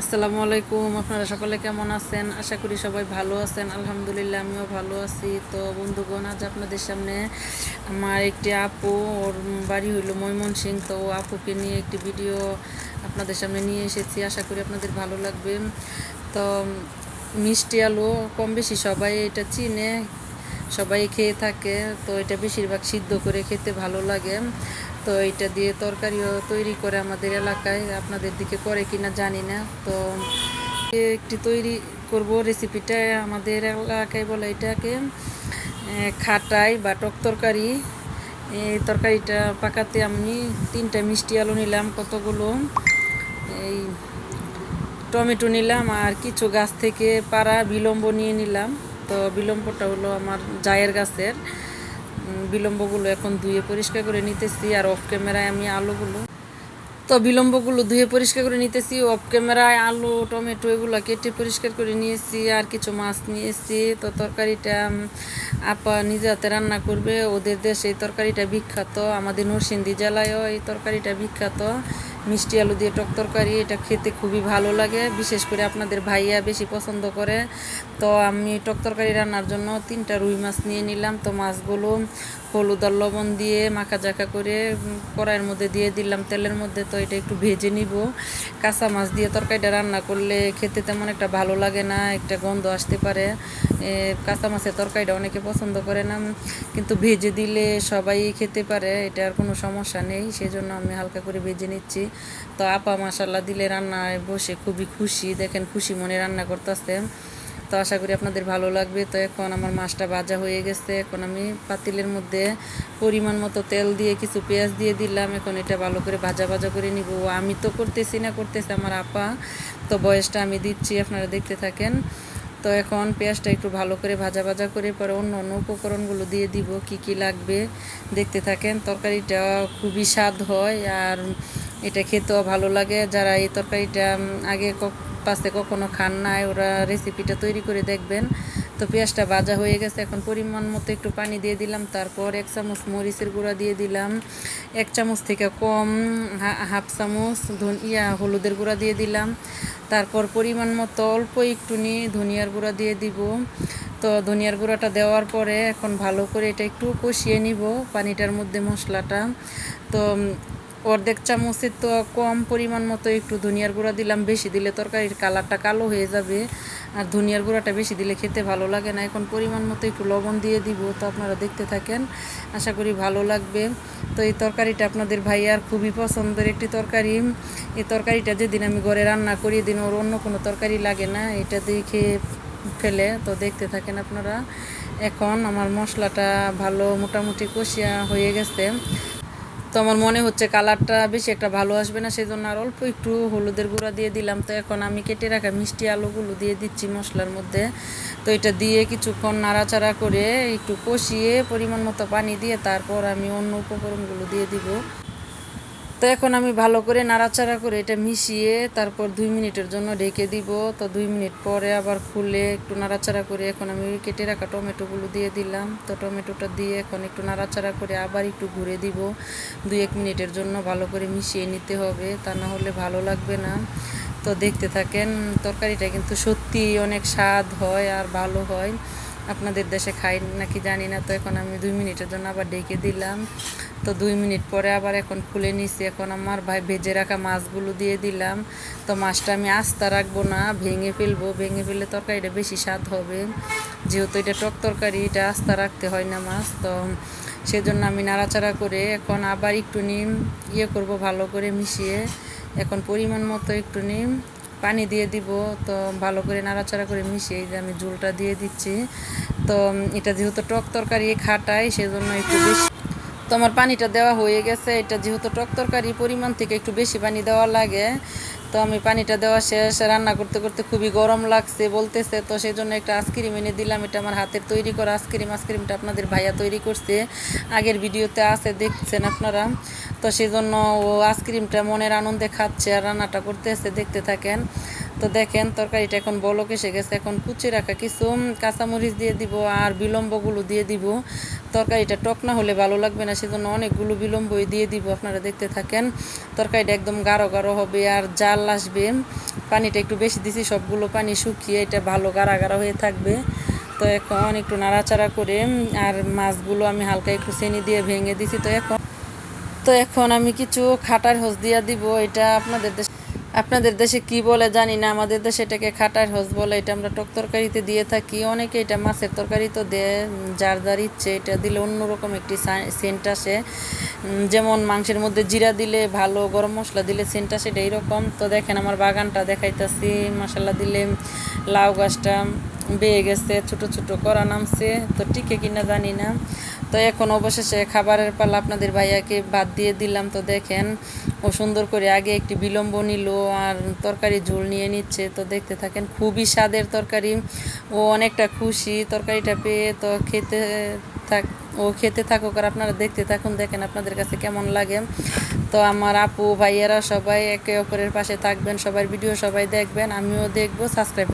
আসসালামু আলাইকুম, আপনারা সকলে কেমন আছেন? আশা করি সবাই ভালো আছেন। আলহামদুলিল্লাহ, আমিও ভালো আছি। তো বন্ধুগণ, আজ আপনাদের সামনে আমার একটি আপু, ওর বাড়ি হইল ময়মনসিং। তো আপুকে নিয়ে একটি ভিডিও আপনাদের সামনে নিয়ে এসেছি। আশা করি আপনাদের ভালো লাগবে। তো মিষ্টি আলু কম বেশি সবাই এটা চিনে। সবাই খেয়ে থাকে, তো এটা বেশিরভাগ সিদ্ধ করে খেতে ভালো লাগে। তো এটা দিয়ে তরকারিও তৈরি করে আমাদের এলাকায়। আপনাদের দিকে করে কিনা জানি না। তো একটি তৈরি করব রেসিপিটা আমাদের এলাকায় বলে এটাকে। খাটাই বা টক তরকারি। এই তরকারিটা পাকাতে আমি তিনটা মিষ্টি আলু নিলাম, কতগুলো? এই টমেটো নিলাম আর কিছু গাছ থেকে পাড়া বিলম্ব নিয়ে নিলাম। তো বিলম্বটা হলো আমার জায়ের গাছের। বিলম্বগুলো এখন ধুয়ে পরিষ্কার করে নিতেছি আর অফ ক্যামেরায় আমি আলুগুলো। তো বিলম্বগুলো ধুয়ে পরিষ্কার করে নিতেছি অফ ক্যামেরায় আলু, টমেটো এগুলো কেটে পরিষ্কার করে নিয়েছি, আর কিছু মাছ নিয়েছি। তো তরকারিটা আপা নিজে হাতে রান্না করবে, ওদের দেশে এই তরকারিটা বিখ্যাত, আমাদের নরসিংদী জেলায়ও এই তরকারিটা বিখ্যাত। মিষ্টি আলু দিয়ে টক তরকারি, এটা খেতে খুবই ভালো লাগে। বিশেষ করে আপনাদের ভাইয়া বেশি পছন্দ করে। তো আমি টক তরকারি রান্নার জন্য তিনটা রুই মাছ নিয়ে নিলাম। তো মাছগুলো হলুদ আর লবণ দিয়ে মাখা জাখা করে কড়াইয়ের মধ্যে দিয়ে দিলাম তেলের মধ্যে। তো এটা একটু ভেজে নিব। কাঁচা মাছ দিয়ে তরকারিটা রান্না করলে খেতে তেমন একটা ভালো লাগে না, একটা গন্ধ আসতে পারে। কাঁচা মাছের তরকারিটা অনেকে পছন্দ করে না কিন্তু ভেজে দিলে সবাই খেতে পারে, এটার কোনো সমস্যা নেই। সেজন্য আমি হালকা করে ভেজে নিচ্ছি। তো আপা মাসাল্লাহ দিলে রান্নায় বসে খুবই খুশি। দেখেন খুশি মনে রান্না করতেছে। তো আশা করি আপনাদের ভালো লাগবে। তো এখন আমার মাছটা ভাজা হয়ে গেছে। এখন আমি পাতিলের মধ্যে পরিমাণ মতো তেল দিয়ে কিছু পেঁয়াজ দিয়ে দিলাম। এখন এটা ভালো করে ভাজা ভাজা করে নিব। আমি তো করতেছি না, করতেছি আমার আপা। তো বয়সটা আমি দিচ্ছি, আপনারা দেখতে থাকেন। তো এখন পেঁয়াজটা একটু ভালো করে ভাজা ভাজা করে পরে অন্য অন্য উপকরণগুলো দিয়ে দিব, কি কি লাগবে। দেখতে থাকেন, তরকারিটা খুবই স্বাদ হয়। আর এটা খেতেও ভালো লাগে। যারা এই তরকারিটা আগে পাশে কখনো খান নাই, ওরা রেসিপিটা তৈরি করে দেখবেন। তো পেঁয়াজটা ভাজা হয়ে গেছে, এখন পরিমাণ মতো একটু পানি দিয়ে দিলাম। তারপর এক চামচ মরিচের গুঁড়া দিয়ে দিলাম। এক চামচ থেকে কম হাফ চামচ ইয়া হলুদের গুঁড়া দিয়ে দিলাম। তারপর পরিমাণ মতো অল্প একটু নিয়ে ধনিয়ার গুঁড়া দিয়ে দিব। তো ধনিয়ার গুঁড়াটা দেওয়ার পরে এখন ভালো করে এটা একটু কষিয়ে নিব পানিটার মধ্যে মশলাটা। তো অর্ধেক চামচের তো কম পরিমাণ মতো একটু ধনিয়ার গুঁড়া দিলাম, বেশি দিলে তরকারির কালারটা কালো হয়ে যাবে। আর ধনিয়ার গুঁড়াটা বেশি দিলে খেতে ভালো লাগে না। এখন পরিমাণ মতো একটু লবণ দিয়ে দিব, তো আপনারা দেখতে থাকেন। আশা করি ভালো লাগবে। তো এই তরকারিটা আপনাদের ভাইয়ার খুবই পছন্দের একটি তরকারি। এই তরকারিটা যেদিন আমি ঘরে রান্না করি দিন ওর অন্য কোনো তরকারি লাগে না। এটা দিয়ে খেয়ে ফেলে, তো দেখতে থাকেন আপনারা। এখন আমার মশলাটা ভালো মোটামুটি কষিয়া হয়ে গেছে। তো আমার মনে হচ্ছে কালারটা বেশি একটা ভালো আসবে না সেই জন্য আর অল্প একটু হলুদের গুঁড়া দিয়ে দিলাম। তো এখন আমি কেটে রাখা মিষ্টি আলুগুলো দিয়ে দিচ্ছি মশলার মধ্যে। তো এটা দিয়ে কিছুক্ষণ নাড়াচাড়া করে একটু কষিয়ে পরিমাণ মতো পানি দিয়ে তারপর আমি অন্য উপকরণগুলো দিয়ে দিব। তো এখন আমি ভালো করে নাড়াচাড়া করে এটা মিশিয়ে তারপর দুই মিনিটের জন্য ঢেকে দিব। তো দুই মিনিট পরে আবার খুলে একটু নাড়াচাড়া করে এখন আমি কেটে রাখা টমেটোগুলো দিয়ে দিলাম। তো টমেটোটা দিয়ে এখন একটু নাড়াচাড়া করে আবার একটু ঘুরে দিব। দুই এক মিনিটের জন্য ভালো করে মিশিয়ে নিতে হবে, তা না হলে ভালো লাগবে না। তো দেখতে থাকেন, তরকারিটা কিন্তু সত্যি অনেক স্বাদ হয় আর ভালো হয়। আপনাদের দেশে খাই নাকি জানি না, তো এখন আমি দুই মিনিটের জন্য আবার ডেকে দিলাম। তো দুই মিনিট পরে আবার এখন খুলে নিছি। এখন আমার ভাই ভেজে রাখা মাছগুলো দিয়ে দিলাম। তো মাছটা আমি আস্তা রাখব না, ভেঙে ফেলব। ভেঙে ফেললে তরকারিটা বেশি স্বাদ হবে। যেহেতু এটা টক তরকারি, এটা আস্তা রাখতে হয় না মাছ। তো সেজন্য আমি নাড়াচাড়া করে এখন আবার একটু নিম ইয়ে করব ভালো করে মিশিয়ে। এখন পরিমাণ মতো একটু নিম পানি দিয়ে দিব, তো ভালো করে নাড়াচাড়া করে মিশিয়ে এই যে আমি ঝোলটা দিয়ে দিচ্ছি। তো এটা যেহেতু টক তরকারি খাটাই, সেজন্য একটু বেশি তোমার পানিটা দেওয়া হয়ে গেছে। এটা যেহেতু টক তরকারি পরিমাণ থেকে একটু বেশি পানি দেওয়া লাগে তো আমি পানিটা দেওয়া শেষ। রান্না করতে করতে খুবই গরম লাগছে বলতেছে। তো সেই জন্য একটা আইসক্রিম এনে দিলাম। এটা আমার হাতের তৈরি করা আইসক্রিম আইসক্রিমটা আপনাদের ভাইয়া তৈরি করছে। আগের ভিডিওতে আছে, দেখছেন আপনারা। তো সেই জন্য ও আইসক্রিমটা মনের আনন্দে খাচ্ছে আর রান্নাটা করতেছে, দেখতে থাকেন। তো দেখেন তরকারিটা এখন বলক এসে গেছে। এখন কুচি রাখা কিছু কাঁচামরিচ দিয়ে দিব আর বিলম্বগুলো দিয়ে দিব। তরকারিটা টক না হলে ভালো লাগবে না, সেজন্য অনেকগুলো বিলম্বই দিয়ে দিব, আপনারা দেখতে থাকেন। তরকারিটা একদম গাঢ় গাঢ় হবে আর জাল আসবে। পানিটা একটু বেশি দিছি, সবগুলো পানি শুকিয়ে এটা ভালো গাঢ়া গাঢ় হয়ে থাকবে। তো এখন একটু নাড়াচাড়া করে আর মাছগুলো আমি হালকা একটু চেনি দিয়ে ভেঙে দিছি তো এখন। তো এখন আমি কিছু খাটার হোস দিয়া দিব, এটা আপনাদের দেশে আপনাদের দেশে কি বলে জানি না, আমাদের দেশে এটাকে খাটার হোস বলে, এটা আমরা টক তরকারিতে দিয়ে থাকি। অনেকে এটা মাছের তরকারি তো দেয়, যার যার ইচ্ছে এটা দিলে অন্যরকম একটি সেন্ট আসে। যেমন মাংসের মধ্যে জিরা দিলে ভালো, গরম মশলা দিলে সেন্ট আসে, এটা এইরকম। তো দেখেন আমার বাগানটা দেখাইতাছি মশলা দিলে লাউ গাছটা বেয়ে গেছে, ছোট ছোট করা নামছে, তো টিকে কিনা জানি না। তো এখন অবশেষে খাবারের পালা আপনাদের ভাইয়াকে বাদ দিয়ে দিলাম। তো দেখেন, ও সুন্দর করে আগে একটি বিলম্ব নিল আর তরকারি ঝোল নিয়ে নিচ্ছে। তো দেখতে থাকেন, খুবই স্বাদের তরকারি। ও অনেকটা খুশি, তরকারিটা পেয়ে তো খেতে থাক, ও খেতে থাকুক আর আপনারা দেখতে থাকুন, দেখেন আপনাদের কাছে কেমন লাগে। তো আমার আপু, ভাইয়েরা সবাই একে অপরের পাশে থাকবেন, সবার ভিডিও সবাই দেখবেন, আমিও দেখব, সাবস্ক্রাইব